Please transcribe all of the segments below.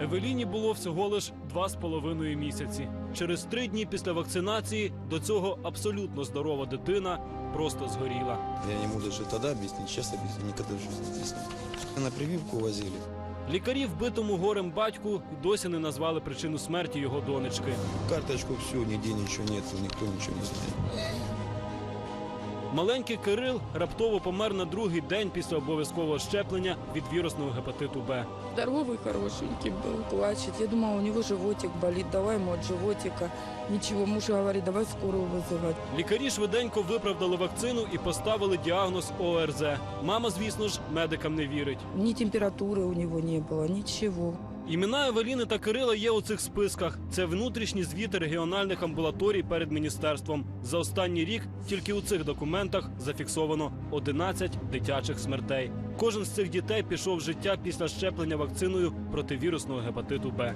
Евеліні було всього лиш два з половиною місяці. Через три дні після вакцинації до цього абсолютно здорова дитина просто згоріла. Я не ему даже тогда объяснить, сейчас объясню, никогда в жизни не объясню. На прививку возили. Лікарі вбитому горем батьку й досі не назвали причину смерті його донечки. Карточку все, нигде ничего нет, никто ничего не знает. Маленький Кирил раптово помер на другий день після обов'язкового щеплення від вірусного гепатиту Б. Здоровый, хорошенький был, плачет. Я думала, у него животик болит, давай ему от животика. Ничего, муж говорит, давай скорую вызывать. Лікарі швиденько виправдали вакцину і поставили діагноз ОРЗ. Мама, звісно ж, медикам не вірить. Ни температуры у него не было, ничего. Імена Евеліни та Кирила є у цих списках. Це внутрішні звіти регіональних амбулаторій перед міністерством. За останній рік тільки у цих документах зафіксовано 11 дитячих смертей. Кожен з цих дітей пішов з життя після щеплення вакциною проти вірусного гепатиту Б.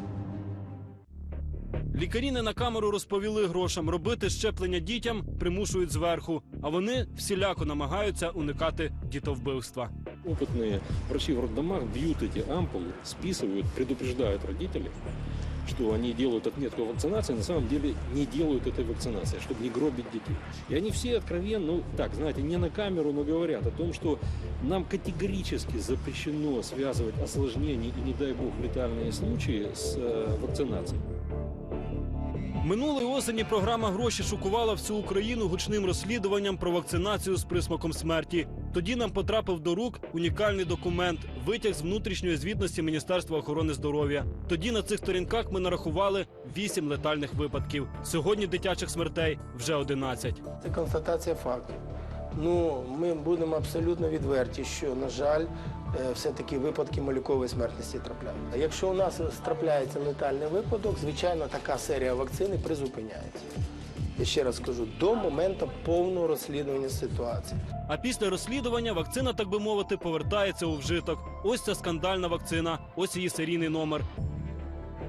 Лікарі не на камеру розповіли грошам. Робити щеплення дітям примушують зверху, а вони всіляко намагаються уникати дітовбивства. Опытные врачи в роддомах бьют эти ампулы, списывают, предупреждают родителей, что они делают отметку вакцинации, на самом деле не делают этой вакцинации, чтобы не гробить детей. И они все откровенно, ну так, знаете, не на камеру, но говорят о том, что нам категорически запрещено связывать осложнения и, не дай бог, летальные случаи с э, вакцинацией. Минулої осені програма гроші шокувала всю Україну гучним розслідуванням про вакцинацію з присмаком смерті. Тоді нам потрапив до рук унікальний документ, витяг з внутрішньої звітності Міністерства охорони здоров'я. Тоді на цих сторінках ми нарахували 8 летальних випадків. Сьогодні дитячих смертей вже 11. Це констатація факту. Ну, ми будемо абсолютно відверті, що, на жаль, е, все-таки випадки малюкової смертності трапляються. Якщо у нас трапляється летальний випадок, звичайно, така серія вакцини призупиняється. Я ще раз скажу, до моменту повного розслідування ситуації. А після розслідування вакцина, так би мовити, повертається у вжиток. Ось ця скандальна вакцина, ось її серійний номер.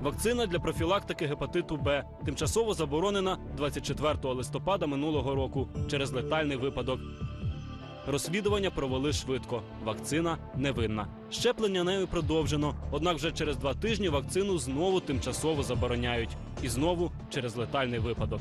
Вакцина для профілактики гепатиту Б тимчасово заборонена 24 листопада минулого року через летальний випадок. Розслідування провели швидко. Вакцина невинна. Щеплення нею продовжено. Однак вже через два тижні вакцину знову тимчасово забороняють. І знову через летальний випадок.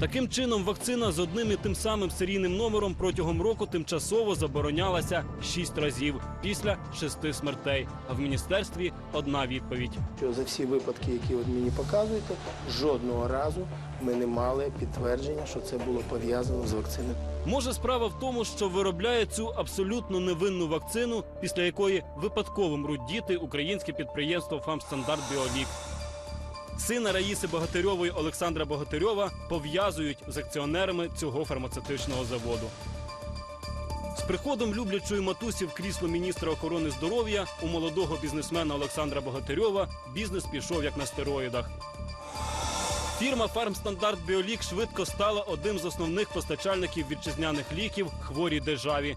Таким чином, вакцина з одним і тим самим серійним номером протягом року тимчасово заборонялася шість разів після шести смертей. А в міністерстві одна відповідь. Що за всі випадки, які от мені показуєте, жодного разу ми не мали підтвердження, що це було пов'язано з вакциною. Може, справа в тому, що виробляє цю абсолютно невинну вакцину, після якої випадково мруть діти українське підприємство «Фамстандарт Біолік. Сина Раїси Богатирьової Олександра Богатирьова пов'язують з акціонерами цього фармацевтичного заводу. З приходом люблячої матусі в крісло міністра охорони здоров'я у молодого бізнесмена Олександра Богатирьова бізнес пішов як на стероїдах. Фірма Фармстандарт Біолік швидко стала одним з основних постачальників вітчизняних ліків хворій державі.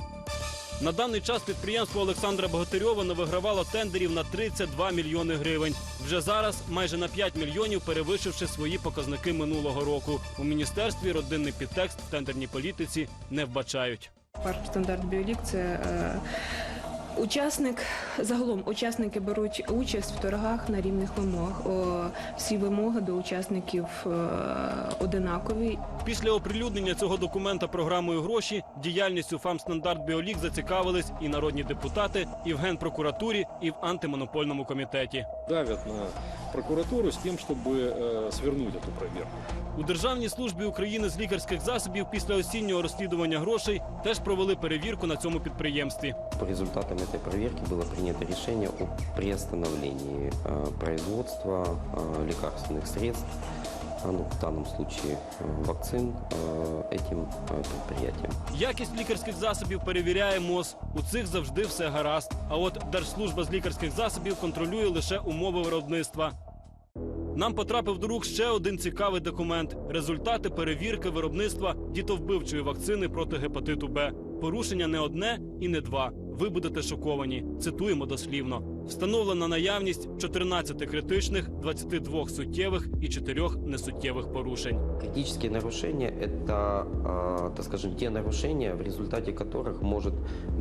На даний час підприємство Олександра Богатирьова не вигравало тендерів на 32 мільйони гривень. Вже зараз майже на 5 мільйонів перевищивши свої показники минулого року. У міністерстві родинний підтекст в тендерній політиці не вбачають. Парк стандарт Біолік це е, учасник. Загалом учасники беруть участь в торгах на рівних вимогах. О, всі вимоги до учасників е, одинакові. Після оприлюднення цього документа програмою гроші діяльністю «Фамстандарт Біолік зацікавились і народні депутати, і в генпрокуратурі, і в антимонопольному комітеті. Давят на прокуратуру с тем, чтобы э, свернуть эту проверку. У Державній службі України з лікарських засобів після осіннього розслідування грошей теж провели перевірку на цьому підприємстві. По результатам этой проверки было принято решение о приостановлении э, производства э, лекарственных средств, а, ну, в данном случае э, вакцин, э, этим э, предприятием. Якість лікарських засобів перевіряє МОЗ. У цих завжди все гаразд. А от Держслужба з лікарських засобів контролює лише умови виробництва. Нам потрапив до рук ще один цікавий документ: результати перевірки виробництва дітовбивчої вакцини проти гепатиту Б. Порушення не одне і не два. Ви будете шоковані. Цитуємо дослівно. Встановлена наявність 14 критичних, 22 суттєвих і 4 несуттєвих порушень. Критические нарушения – это, э, так скажем, те нарушения, в результате которых может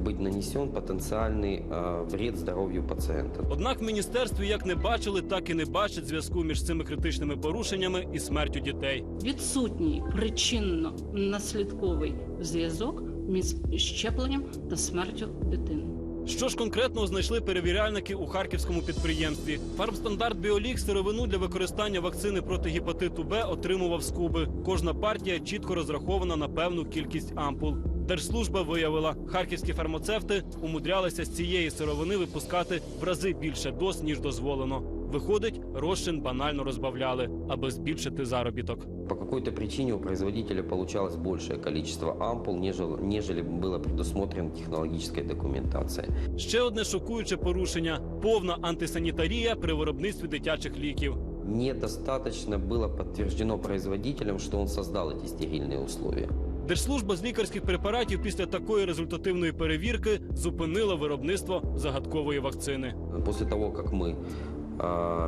быть нанесен потенциальный э, вред здоровью пациента. Однак в міністерстві як не бачили, так і не бачать зв'язку між цими критичними порушеннями і смертю дітей. Відсутній причинно-наслідковий зв'язок між щепленням та смертю дитини. Що ж конкретно знайшли перевіряльники у харківському підприємстві? Фармстандарт Біолік сировину для використання вакцини проти гепатиту Б отримував з Куби. Кожна партія чітко розрахована на певну кількість ампул. Держслужба виявила, харківські фармацевти умудрялися з цієї сировини випускати в рази більше доз, ніж дозволено. Виходить, розчин банально розбавляли, аби збільшити заробіток. По какой-то причине у производителя получалось большее количество ампул, нежели, нежели было предусмотрено технологической документацией. Ще одне шокуюче порушення: повна антисанітарія при виробництві дитячих ліків. Недостаточно было подтверждено производителем, что он создал эти стерильные условия. Держслужба з лікарських препаратів після такої результативної перевірки зупинила виробництво загадкової вакцини. После того, как мы э,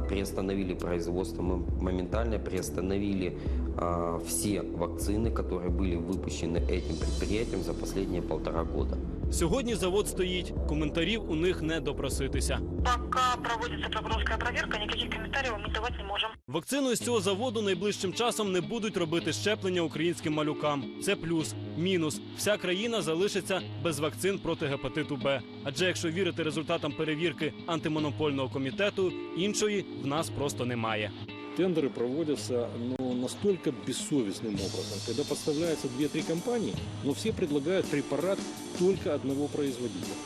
приостановили производство, мы моментально приостановили э, все вакцины, которые были выпущены этим предприятием за последние полтора года. Сьогодні завод стоїть. Коментарів у них не допроситися. Пока проводится прокурорская проверка, никаких комментариев мы давать не можем. Вакциною з цього заводу найближчим часом не будуть робити щеплення українським малюкам. Це плюс. Мінус. Вся країна залишиться без вакцин проти гепатиту Б. Адже якщо вірити результатам перевірки антимонопольного комітету, іншої в нас просто немає. Тендеры проводятся ну, настолько бессовестным образом, когда подставляются 2-3 компании, но все предлагают препарат только одного производителя.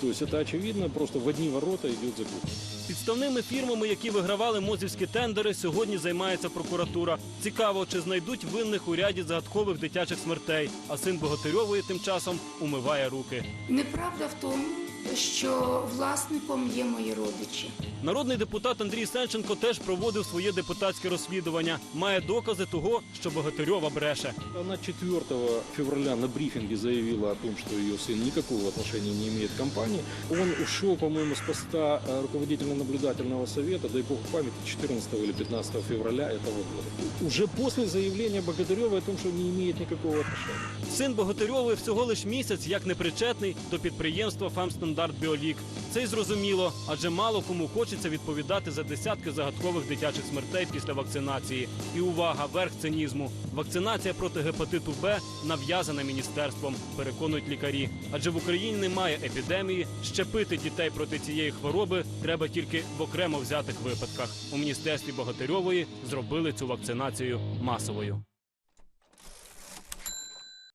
То есть это очевидно, просто в одни ворота идет закупка. Підставними фірмами, які вигравали мозівські тендери, сьогодні займається прокуратура. Цікаво, чи знайдуть винних у ряді загадкових дитячих смертей. А син Богатирьової тим часом умиває руки. Неправда в тому, що власником є мої родичі. Народний депутат Андрій Сенченко теж проводив своє депутатське розслідування. Має докази того, що Богатирьова бреше. Она 4 февраля на брифинге заявила о том, что ее сын никакого отношения не имеет к компании. Он ушел, по-моему, с поста э, руководителя наблюдательного совета, дай бог памяти, 14 или 15 февраля этого года. Уже после заявления Богатыревой о том, что не имеет никакого отношения. Син Богатирьової всього лиш місяць як непричетний до підприємства «Фамстандарт Біолік». Це й зрозуміло, адже мало кому хочеться відповідати за десятки загадкових дитячих смертей після вакцинації. І увага, верх цинізму. Вакцинація проти гепатиту Б нав'язана міністерством, переконують лікарі. Адже в Україні немає епідемії. Щепити дітей проти цієї хвороби треба тільки в окремо взятих випадках. У міністерстві Богатирьової зробили цю вакцинацію масовою.